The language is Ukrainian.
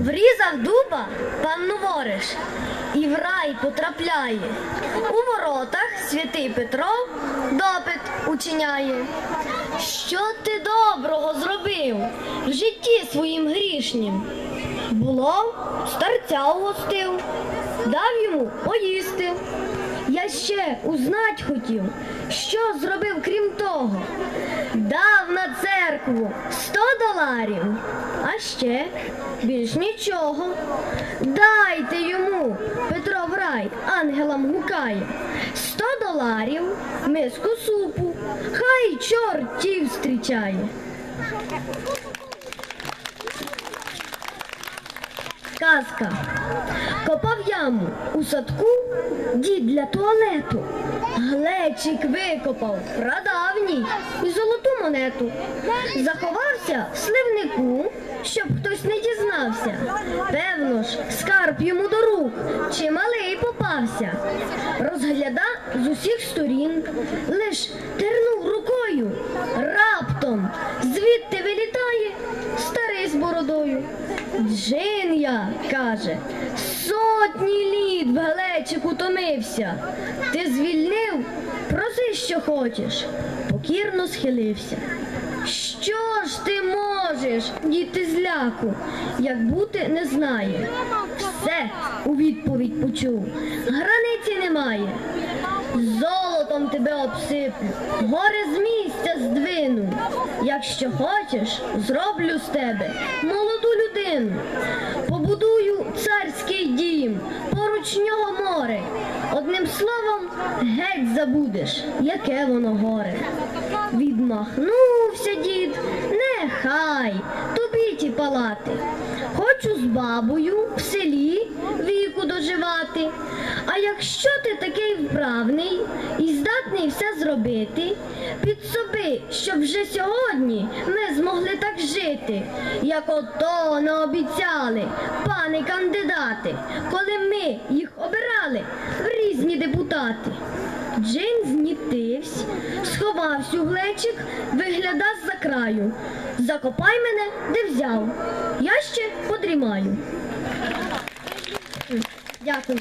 Врізав дуба пан Новориш і в рай потрапляє. У воротах святий Петро допит учиняє. Що ти доброго зробив в житті своїм грішнім? Було, старця угостив, дав йому поїсти. Я ще узнать хотів, що зробив крім того. Дав на церкву сто доларів, а ще більш нічого. Дайте йому, Петро в рай ангелам гукає. Сто доларів, миску супу, хай чортів зустрічає. Казка. Копав яму у садку дід для туалету. Глечик викопав прадавній і золоту монету. Заховався в сливнику, щоб хтось не дізнався. Певно ж, скарб йому до рук, чималий попався. Розгляда з усіх сторін, лиш тернув Джин я, каже, сотні літ в глечику томився. Ти звільнив, проси, що хочеш, покірно схилився. Що ж ти можеш, діти зляку, як бути не знає? Все у відповідь почув, границі немає. Золотом тебе обсиплю, гори з місця здвину. Якщо хочеш, зроблю з тебе молоду людину. Словом, геть забудеш, яке воно горе. Відмахнувся дід, нехай тобі ті палати. Хочу з бабою в селі віку доживати. А якщо ти такий вправний і здатний все зробити, під соби, щоб вже сьогодні ми змогли так жити, як ото наобіцяли, пани кандидати, коли ми їх обирали різні депутати. Джин знітивсь, сховався у глечик, вигляда з-за краю. Закопай мене, де взяв. Я ще подрімаю. Дякую.